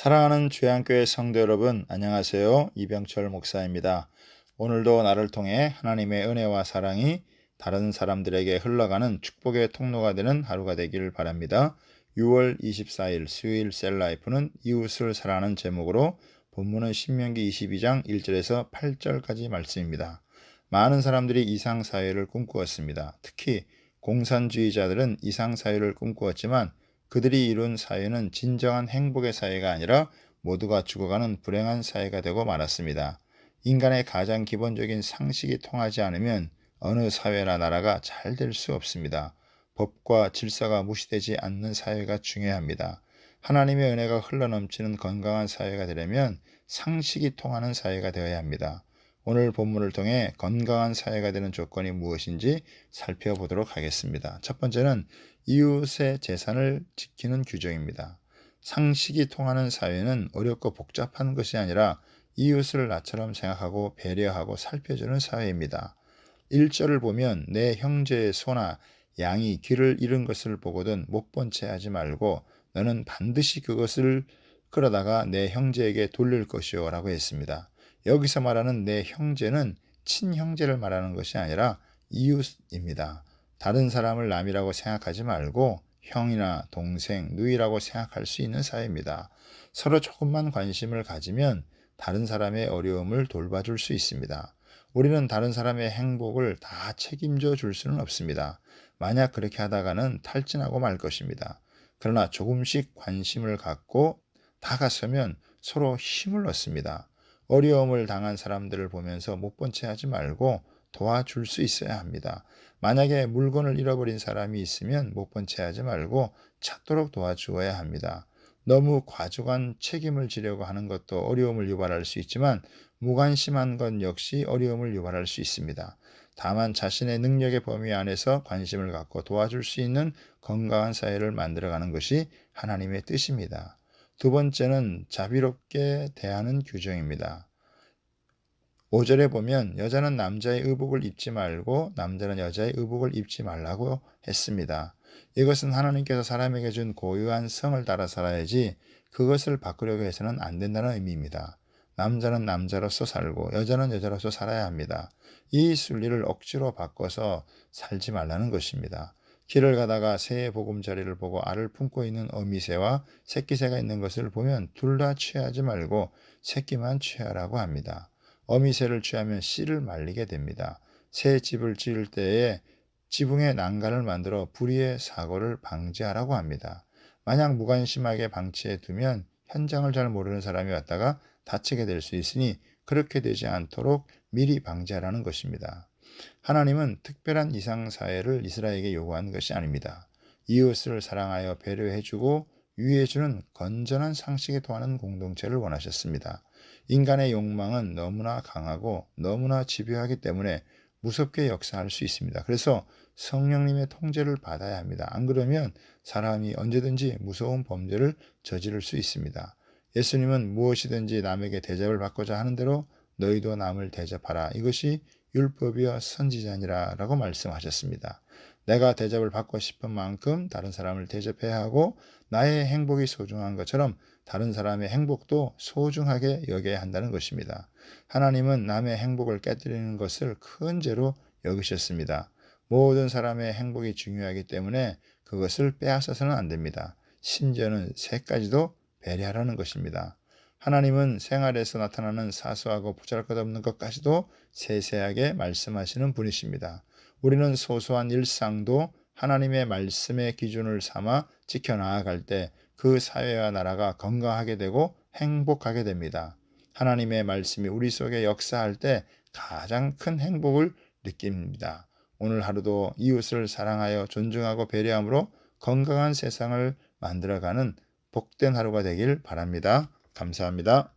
사랑하는 주양교회 성도 여러분, 안녕하세요. 이병철 목사입니다. 오늘도 나를 통해 하나님의 은혜와 사랑이 다른 사람들에게 흘러가는 축복의 통로가 되는 하루가 되길 바랍니다. 6월 24일 수요일 셀라이프는 이웃을 사랑하는 제목으로 본문은 신명기 22장 1절에서 8절까지 말씀입니다. 많은 사람들이 이상 사회를 꿈꾸었습니다. 특히 공산주의자들은 이상 사회를 꿈꾸었지만 그들이 이룬 사회는 진정한 행복의 사회가 아니라 모두가 죽어가는 불행한 사회가 되고 말았습니다. 인간의 가장 기본적인 상식이 통하지 않으면 어느 사회나 나라가 잘 될 수 없습니다. 법과 질서가 무시되지 않는 사회가 중요합니다. 하나님의 은혜가 흘러넘치는 건강한 사회가 되려면 상식이 통하는 사회가 되어야 합니다. 오늘 본문을 통해 건강한 사회가 되는 조건이 무엇인지 살펴보도록 하겠습니다. 첫 번째는 이웃의 재산을 지키는 규정입니다. 상식이 통하는 사회는 어렵고 복잡한 것이 아니라 이웃을 나처럼 생각하고 배려하고 살펴주는 사회입니다. 1절을 보면 내 형제의 소나 양이 길을 잃은 것을 보거든 못 본 채 하지 말고 너는 반드시 그것을 끌어다가 내 형제에게 돌릴 것이요 라고 했습니다. 여기서 말하는 내 형제는 친형제를 말하는 것이 아니라 이웃입니다. 다른 사람을 남이라고 생각하지 말고 형이나 동생, 누이라고 생각할 수 있는 사회입니다. 서로 조금만 관심을 가지면 다른 사람의 어려움을 돌봐줄 수 있습니다. 우리는 다른 사람의 행복을 다 책임져 줄 수는 없습니다. 만약 그렇게 하다가는 탈진하고 말 것입니다. 그러나 조금씩 관심을 갖고 다가서면 서로 힘을 얻습니다. 어려움을 당한 사람들을 보면서 못 본 채 하지 말고 도와줄 수 있어야 합니다. 만약에 물건을 잃어버린 사람이 있으면 못 본 채 하지 말고 찾도록 도와주어야 합니다. 너무 과중한 책임을 지려고 하는 것도 어려움을 유발할 수 있지만 무관심한 것 역시 어려움을 유발할 수 있습니다. 다만 자신의 능력의 범위 안에서 관심을 갖고 도와줄 수 있는 건강한 사회를 만들어가는 것이 하나님의 뜻입니다. 두 번째는 자비롭게 대하는 규정입니다. 5절에 보면 여자는 남자의 의복을 입지 말고 남자는 여자의 의복을 입지 말라고 했습니다. 이것은 하나님께서 사람에게 준 고유한 성을 따라 살아야지 그것을 바꾸려고 해서는 안 된다는 의미입니다. 남자는 남자로서 살고 여자는 여자로서 살아야 합니다. 이 순리를 억지로 바꿔서 살지 말라는 것입니다. 길을 가다가 새의 보금자리를 보고 알을 품고 있는 어미새와 새끼새가 있는 것을 보면 둘 다 취하지 말고 새끼만 취하라고 합니다. 어미새를 취하면 씨를 말리게 됩니다. 새 집을 지을 때에 지붕에 난간을 만들어 불의의 사고를 방지하라고 합니다. 만약 무관심하게 방치해 두면 현장을 잘 모르는 사람이 왔다가 다치게 될 수 있으니 그렇게 되지 않도록 미리 방지하라는 것입니다. 하나님은 특별한 이상 사회를 이스라엘에게 요구한 것이 아닙니다. 이웃을 사랑하여 배려해주고 유의해주는 건전한 상식에 통하는 공동체를 원하셨습니다. 인간의 욕망은 너무나 강하고 너무나 집요하기 때문에 무섭게 역사할 수 있습니다. 그래서 성령님의 통제를 받아야 합니다. 안 그러면 사람이 언제든지 무서운 범죄를 저지를 수 있습니다. 예수님은 무엇이든지 남에게 대접을 받고자 하는 대로 너희도 남을 대접하라. 이것이 율법이여 선지자니라 라고 말씀하셨습니다. 내가 대접을 받고 싶은 만큼 다른 사람을 대접해야 하고 나의 행복이 소중한 것처럼 다른 사람의 행복도 소중하게 여겨야 한다는 것입니다. 하나님은 남의 행복을 깨뜨리는 것을 큰 죄로 여기셨습니다. 모든 사람의 행복이 중요하기 때문에 그것을 빼앗아서는 안 됩니다. 심지어는 새까지도 배려하라는 것입니다. 하나님은 생활에서 나타나는 사소하고 보잘것없는 것까지도 세세하게 말씀하시는 분이십니다. 우리는 소소한 일상도 하나님의 말씀의 기준을 삼아 지켜나아갈 때 그 사회와 나라가 건강하게 되고 행복하게 됩니다. 하나님의 말씀이 우리 속에 역사할 때 가장 큰 행복을 느낍니다. 오늘 하루도 이웃을 사랑하여 존중하고 배려함으로 건강한 세상을 만들어가는 복된 하루가 되길 바랍니다. 감사합니다.